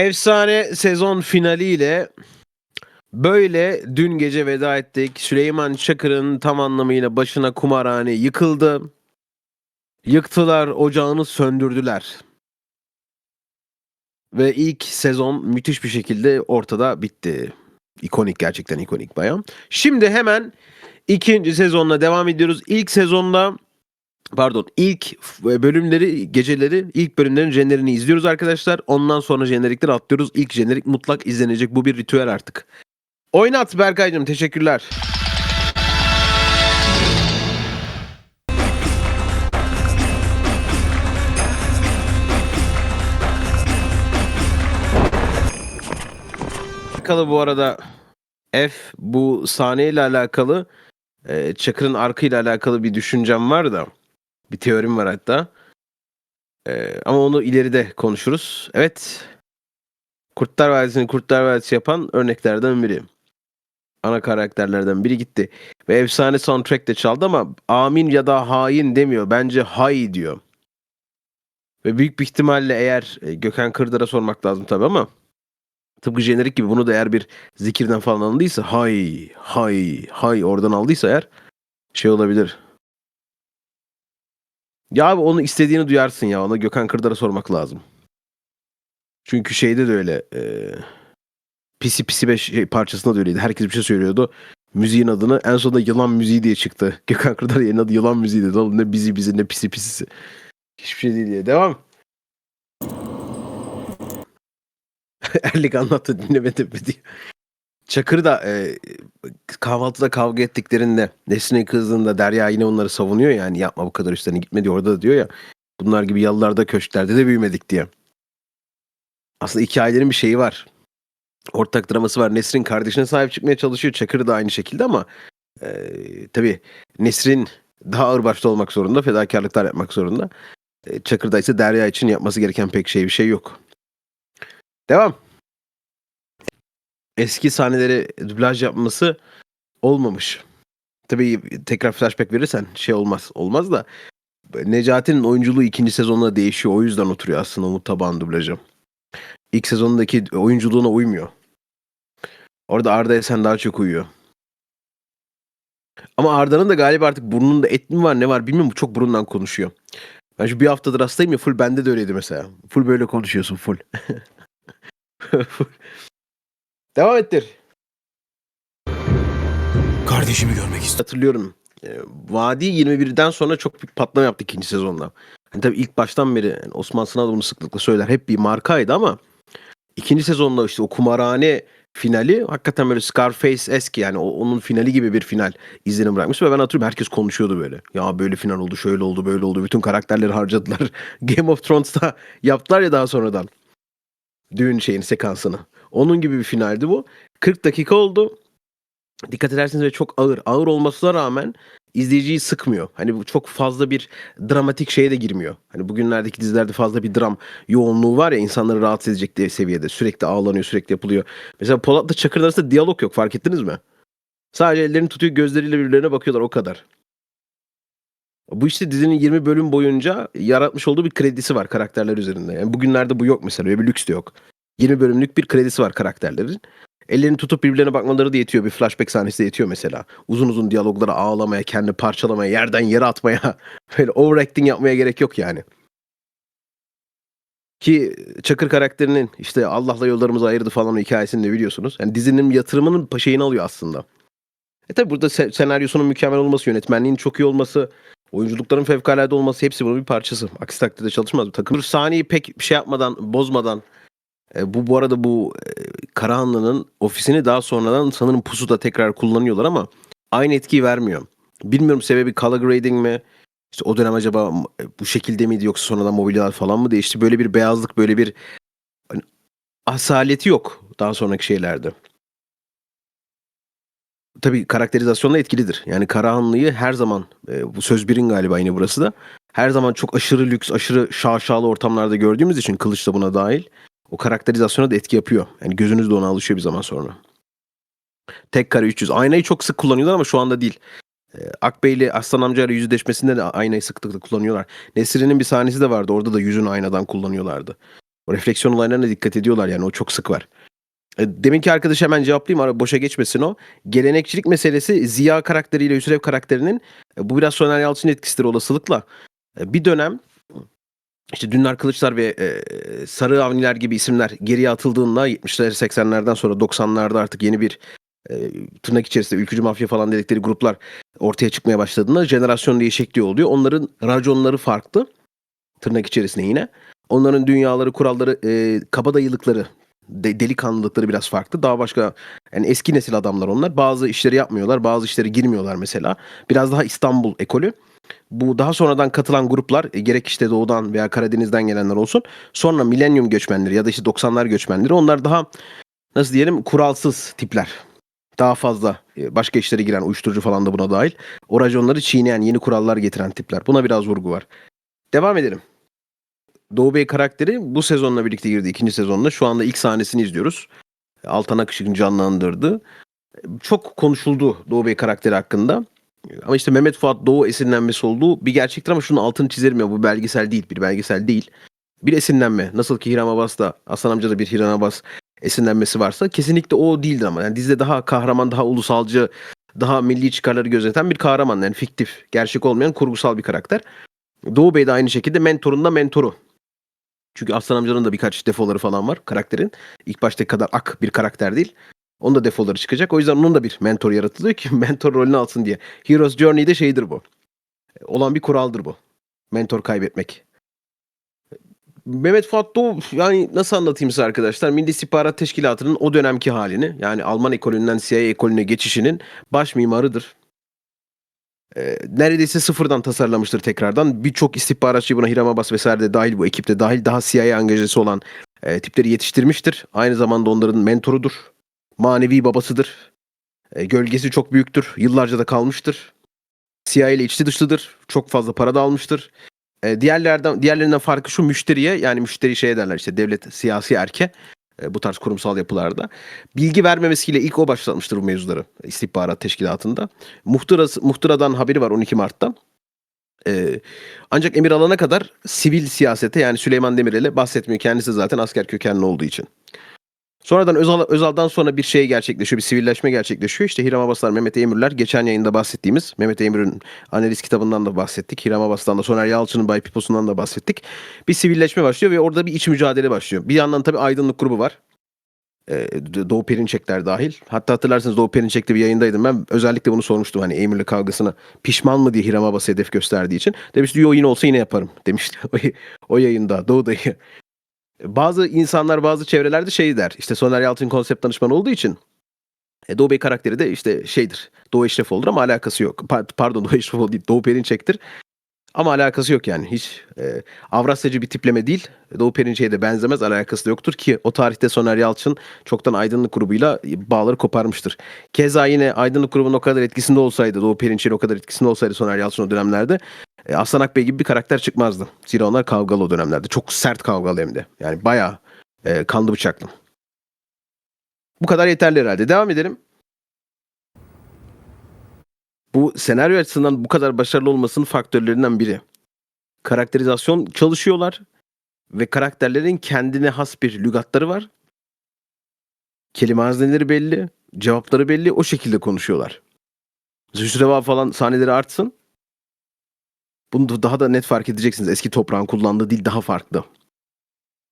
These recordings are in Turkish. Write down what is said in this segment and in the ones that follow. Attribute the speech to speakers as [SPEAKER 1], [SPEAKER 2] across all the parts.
[SPEAKER 1] Efsane sezon finaliyle böyle dün gece veda ettik. Süleyman Çakır'ın tam anlamıyla başına kumarhane yıkıldı. Yıktılar, ocağını söndürdüler. Ve ilk sezon müthiş bir şekilde ortada bitti. İkonik gerçekten ikonik bayağı. Şimdi hemen ikinci sezonla devam ediyoruz. İlk sezonda pardon ilk bölümleri geceleri ilk bölümlerin jenerini izliyoruz arkadaşlar. Ondan sonra jenerikleri atlıyoruz. İlk jenerik mutlak izlenecek. Bu bir ritüel artık. Oynat Berkay'cığım teşekkürler. Alakalı bu arada F bu sahneyle alakalı e, Çakır'ın arkayla alakalı bir düşüncem var da bir teorim var hatta. E, ama onu ileride konuşuruz. Evet. Kurtlar Vadisi'ni Kurtlar Vadisi yapan örneklerden biri. Ana karakterlerden biri gitti. Ve efsane soundtrack de çaldı ama amin ya da hain demiyor. Bence hay diyor. Ve büyük bir ihtimalle eğer e, Gökhan Kırdar'a sormak lazım tabii ama tıpkı jenerik gibi bunu da eğer bir zikirden falan alındıysa hay hay hay oradan aldıysa eğer şey olabilir. Ya abi onu istediğini duyarsın ya. Ona Gökhan Kırdar'a sormak lazım. Çünkü şeyde de öyle. E, pisi pisi beş şey, parçasında da öyleydi. Herkes bir şey söylüyordu. Müziğin adını en sonunda yılan müziği diye çıktı. Gökhan Kırdar yerine adı yılan müziği dedi. Oğlum ne bizi bizi ne pisi pisisi. Hiçbir şey değil diye. Devam. Erlik anlattı dinlemedim mi diye. Çakır da e, kahvaltıda kavga ettiklerinde Nesrin'e kızdığında Derya yine onları savunuyor yani yapma bu kadar üstlerine gitme diyor. Orada da diyor ya bunlar gibi yalılarda köşklerde de büyümedik diye. Aslında iki ailenin bir şeyi var. Ortak draması var. Nesrin kardeşine sahip çıkmaya çalışıyor. Çakır da aynı şekilde ama e, tabii Nesrin daha ağır başta olmak zorunda. Fedakarlıklar yapmak zorunda. E, Çakır'da ise Derya için yapması gereken pek şey bir şey yok. Devam. Eski sahneleri dublaj yapması olmamış. Tabii tekrar flashback verirsen şey olmaz. Olmaz da Necati'nin oyunculuğu ikinci sezonda değişiyor. O yüzden oturuyor aslında Umut Tabağan dublajı. İlk sezondaki oyunculuğuna uymuyor. Orada Arda Esen daha çok uyuyor. Ama Arda'nın da galiba artık burnunda et mi var ne var bilmiyorum çok burundan konuşuyor. Ben şu bir haftadır hastayım ya full bende de öyleydi mesela. Full böyle konuşuyorsun full. Full. Devam ettir.
[SPEAKER 2] Kardeşimi görmek istiyorum.
[SPEAKER 1] Hatırlıyorum. E, Vadi 21'den sonra çok büyük patlama yaptı ikinci sezonda. Yani tabii ilk baştan beri yani Osman Sınav da bunu sıklıkla söyler. Hep bir markaydı ama ikinci sezonda işte o kumarhane finali hakikaten böyle Scarface eski yani o- onun finali gibi bir final izlenim bırakmış ve ben hatırlıyorum herkes konuşuyordu böyle. Ya böyle final oldu, şöyle oldu, böyle oldu. Bütün karakterleri harcadılar. Game of Thrones'ta yaptılar ya daha sonradan. Düğün şeyini, sekansını. Onun gibi bir finaldi bu. 40 dakika oldu. Dikkat ederseniz ve çok ağır. Ağır olmasına rağmen izleyiciyi sıkmıyor. Hani bu çok fazla bir dramatik şeye de girmiyor. Hani bugünlerdeki dizilerde fazla bir dram yoğunluğu var ya insanları rahatsız edecek diye seviyede. Sürekli ağlanıyor, sürekli yapılıyor. Mesela Polat'la Çakır arasında diyalog yok fark ettiniz mi? Sadece ellerini tutuyor gözleriyle birbirlerine bakıyorlar o kadar. Bu işte dizinin 20 bölüm boyunca yaratmış olduğu bir kredisi var karakterler üzerinde. Yani bugünlerde bu yok mesela. Öyle bir lüks de yok. 20 bölümlük bir kredisi var karakterlerin. Ellerini tutup birbirlerine bakmaları da yetiyor. Bir flashback sahnesi de yetiyor mesela. Uzun uzun diyaloglara ağlamaya, kendini parçalamaya, yerden yere atmaya, böyle overacting yapmaya gerek yok yani. Ki Çakır karakterinin işte Allah'la yollarımızı ayırdı falan hikayesini de biliyorsunuz. Yani dizinin yatırımının şeyini alıyor aslında. E tabi burada se- senaryosunun mükemmel olması, yönetmenliğin çok iyi olması, oyunculukların fevkalade olması hepsi bunun bir parçası. Aksi takdirde çalışmaz bu takım. Sahneyi pek bir şey yapmadan, bozmadan e, bu bu arada bu e, Karahanlı'nın ofisini daha sonradan sanırım pusuda tekrar kullanıyorlar ama aynı etkiyi vermiyor. Bilmiyorum sebebi color grading mi? İşte o dönem acaba e, bu şekilde miydi yoksa sonradan mobilyalar falan mı değişti? Böyle bir beyazlık, böyle bir hani, asaleti yok daha sonraki şeylerde. Tabii karakterizasyonla etkilidir. Yani Karahanlı'yı her zaman e, bu söz birin galiba yine burası da her zaman çok aşırı lüks, aşırı şaşalı ortamlarda gördüğümüz için Kılıç da buna dahil o karakterizasyona da etki yapıyor. Yani gözünüz de ona alışıyor bir zaman sonra. Tek kare 300. Aynayı çok sık kullanıyorlar ama şu anda değil. Ee, Akbey ile Aslan amcayla yüzleşmesinde de aynayı sıklıkla kullanıyorlar. Nesrin'in bir sahnesi de vardı. Orada da yüzünü aynadan kullanıyorlardı. O refleksiyon olaylarına dikkat ediyorlar yani o çok sık var. E, Deminki arkadaş hemen cevaplayayım ara boşa geçmesin o. Gelenekçilik meselesi Ziya karakteriyle Hüsrev karakterinin e, bu biraz Soner Yalçın etkisidir olasılıkla. E, Bir dönem işte Dünler Kılıçlar ve Sarı Avniler gibi isimler geriye atıldığında 70'ler 80'lerden sonra 90'larda artık yeni bir tırnak içerisinde ülkücü mafya falan dedikleri gruplar ortaya çıkmaya başladığında jenerasyon değişikliği oluyor. Onların raconları farklı tırnak içerisinde yine. Onların dünyaları, kuralları, e, kabadayılıkları, de, delikanlılıkları biraz farklı. Daha başka yani eski nesil adamlar onlar. Bazı işleri yapmıyorlar, bazı işleri girmiyorlar mesela. Biraz daha İstanbul ekolü. Bu daha sonradan katılan gruplar e, gerek işte doğudan veya Karadeniz'den gelenler olsun. Sonra milenyum göçmenleri ya da işte 90'lar göçmenleri onlar daha nasıl diyelim kuralsız tipler. Daha fazla e, başka işlere giren uyuşturucu falan da buna dahil. O raconları çiğneyen yeni kurallar getiren tipler. Buna biraz vurgu var. Devam edelim. Doğu Bey karakteri bu sezonla birlikte girdi ikinci sezonda. Şu anda ilk sahnesini izliyoruz. Altan Akışık'ın canlandırdığı. Çok konuşuldu Doğu Bey karakteri hakkında. Ama işte Mehmet Fuat Doğu esinlenmesi olduğu bir gerçektir ama şunun altını çizerim ya bu belgesel değil bir belgesel değil. Bir esinlenme. Nasıl ki Hiram Abbas'ta Aslan amcada bir Hiram Abbas esinlenmesi varsa kesinlikle o değildir ama. Yani dizide daha kahraman, daha ulusalcı, daha milli çıkarları gözeten bir kahraman. Yani fiktif, gerçek olmayan kurgusal bir karakter. Doğu Bey de aynı şekilde mentorun da mentoru. Çünkü Aslan amcanın da birkaç defoları falan var karakterin. İlk baştaki kadar ak bir karakter değil. Onun da defoları çıkacak. O yüzden onun da bir mentor yaratılıyor ki mentor rolünü alsın diye. Heroes Journey'de şeydir bu. Olan bir kuraldır bu. Mentor kaybetmek. Mehmet Fuat Doğu yani nasıl anlatayım size arkadaşlar? Milli İstihbarat Teşkilatı'nın o dönemki halini yani Alman ekolünden CIA ekolüne geçişinin baş mimarıdır. Ee, neredeyse sıfırdan tasarlamıştır tekrardan. Birçok istihbaratçı buna Hiram Abbas vesaire de dahil bu ekipte dahil daha CIA angajesi olan e, tipleri yetiştirmiştir. Aynı zamanda onların mentorudur. Manevi babasıdır. E, gölgesi çok büyüktür. Yıllarca da kalmıştır. CIA ile içli dışlıdır. Çok fazla para da almıştır. E, diğerlerden diğerlerinden farkı şu müşteriye yani müşteri şey derler işte devlet siyasi erke e, bu tarz kurumsal yapılarda bilgi vermemesiyle ilk o başlatmıştır bu mevzuları istihbarat teşkilatında. Muhtırası, muhtıradan haberi var 12 Mart'ta. E, ancak emir alana kadar sivil siyasete yani Süleyman Demirel'e bahsetmiyor. Kendisi zaten asker kökenli olduğu için. Sonradan Özal, Özal'dan sonra bir şey gerçekleşiyor. Bir sivilleşme gerçekleşiyor. İşte Hiram Abbaslar, Mehmet Eymürler. Geçen yayında bahsettiğimiz Mehmet Eymür'ün analiz kitabından da bahsettik. Hiram Abbas'tan da Soner Yalçın'ın Bay Pipo'sundan da bahsettik. Bir sivilleşme başlıyor ve orada bir iç mücadele başlıyor. Bir yandan tabii aydınlık grubu var. Ee, Doğu Perinçekler dahil. Hatta hatırlarsanız Doğu Perinçek'te bir yayındaydım. Ben özellikle bunu sormuştum. Hani Eymür'le kavgasına pişman mı diye Hiram Abbas hedef gösterdiği için. Demişti yo yine olsa yine yaparım demişti. O, o yayında Doğu dayı. Bazı insanlar bazı çevrelerde şey der. İşte Soner Yalçın konsept danışmanı olduğu için e, Doğu Bey karakteri de işte şeydir. Doğu Eşref olur ama alakası yok. Pa- pardon Doğu Eşref değil. Doğu Perinçek'tir. Ama alakası yok yani. Hiç e, Avrasyacı bir tipleme değil. Doğu Perinçek'e de benzemez. Alakası da yoktur ki o tarihte Soner Yalçın çoktan Aydınlık grubuyla bağları koparmıştır. Keza yine Aydınlık grubunun o kadar etkisinde olsaydı, Doğu Perinçek'in o kadar etkisinde olsaydı Soner Yalçın o dönemlerde e, Aslan Akbey gibi bir karakter çıkmazdı. Zira onlar kavgalı o dönemlerde. Çok sert kavgalı hem de. Yani bayağı e, kanlı bıçaklı. Bu kadar yeterli herhalde. Devam edelim. Bu senaryo açısından bu kadar başarılı olmasının faktörlerinden biri. Karakterizasyon çalışıyorlar ve karakterlerin kendine has bir lügatları var. Kelime hazineleri belli, cevapları belli, o şekilde konuşuyorlar. Zühreva falan sahneleri artsın. Bunu da daha da net fark edeceksiniz. Eski toprağın kullandığı dil daha farklı.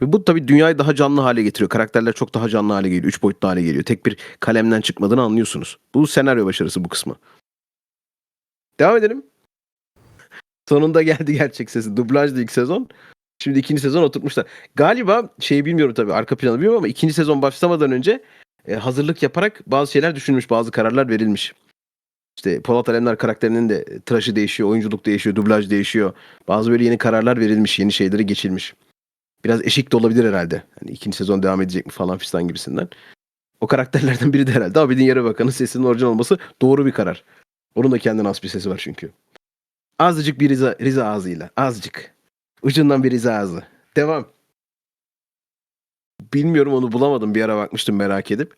[SPEAKER 1] Ve bu tabii dünyayı daha canlı hale getiriyor. Karakterler çok daha canlı hale geliyor. Üç boyutlu hale geliyor. Tek bir kalemden çıkmadığını anlıyorsunuz. Bu senaryo başarısı bu kısmı. Devam edelim. Sonunda geldi gerçek sesi. Dublajdı ilk sezon. Şimdi ikinci sezon oturtmuşlar. Galiba şeyi bilmiyorum tabii arka planı bilmiyorum ama ikinci sezon başlamadan önce e, hazırlık yaparak bazı şeyler düşünülmüş. Bazı kararlar verilmiş. İşte Polat Alemdar karakterinin de tıraşı değişiyor, oyunculuk değişiyor, dublaj değişiyor. Bazı böyle yeni kararlar verilmiş, yeni şeyleri geçilmiş. Biraz eşik de olabilir herhalde. Hani ikinci sezon devam edecek mi falan fistan gibisinden. O karakterlerden biri de herhalde Abidin Yere Bakan'ın sesinin orijinal olması doğru bir karar. Onun da kendine has bir sesi var çünkü. Azıcık bir Rize, Rize ağzıyla. Azıcık. Ucundan bir Rize ağzı. Devam. Bilmiyorum onu bulamadım. Bir ara bakmıştım merak edip.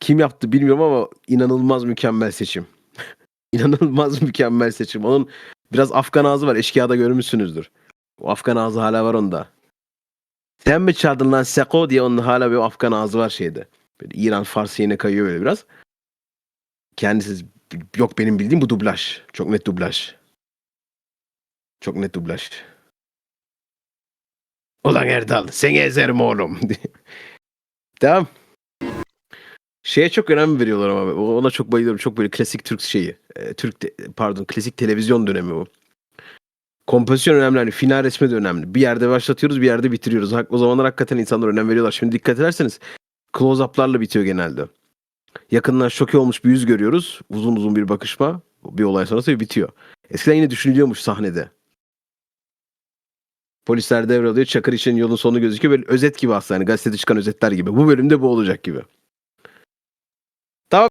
[SPEAKER 1] Kim yaptı bilmiyorum ama inanılmaz mükemmel seçim. İnanılmaz mükemmel seçim. Onun biraz Afgan ağzı var. Eşkıya'da görmüşsünüzdür. O Afgan ağzı hala var onda. Sen mi çaldın lan Seko diye onun hala bir Afgan ağzı var şeyde. Böyle İran Farsı yine kayıyor böyle biraz. Kendisi yok benim bildiğim bu dublaj. Çok net dublaj. Çok net dublaj. Ulan Erdal seni ezerim oğlum. Tamam. Şeye çok önem veriyorlar ama ona çok bayılıyorum. Çok böyle klasik Türk şeyi. Ee, Türk te- pardon klasik televizyon dönemi bu. Kompozisyon önemli. Hani final resmi de önemli. Bir yerde başlatıyoruz bir yerde bitiriyoruz. O zamanlar hakikaten insanlar önem veriyorlar. Şimdi dikkat ederseniz close-up'larla bitiyor genelde. Yakından şoke olmuş bir yüz görüyoruz. Uzun uzun bir bakışma. Bir olay sonrası bitiyor. Eskiden yine düşünülüyormuş sahnede. Polisler devralıyor. Çakır için yolun sonu gözüküyor. Böyle özet gibi aslında. Hani gazetede çıkan özetler gibi. Bu bölümde bu olacak gibi. Tamam.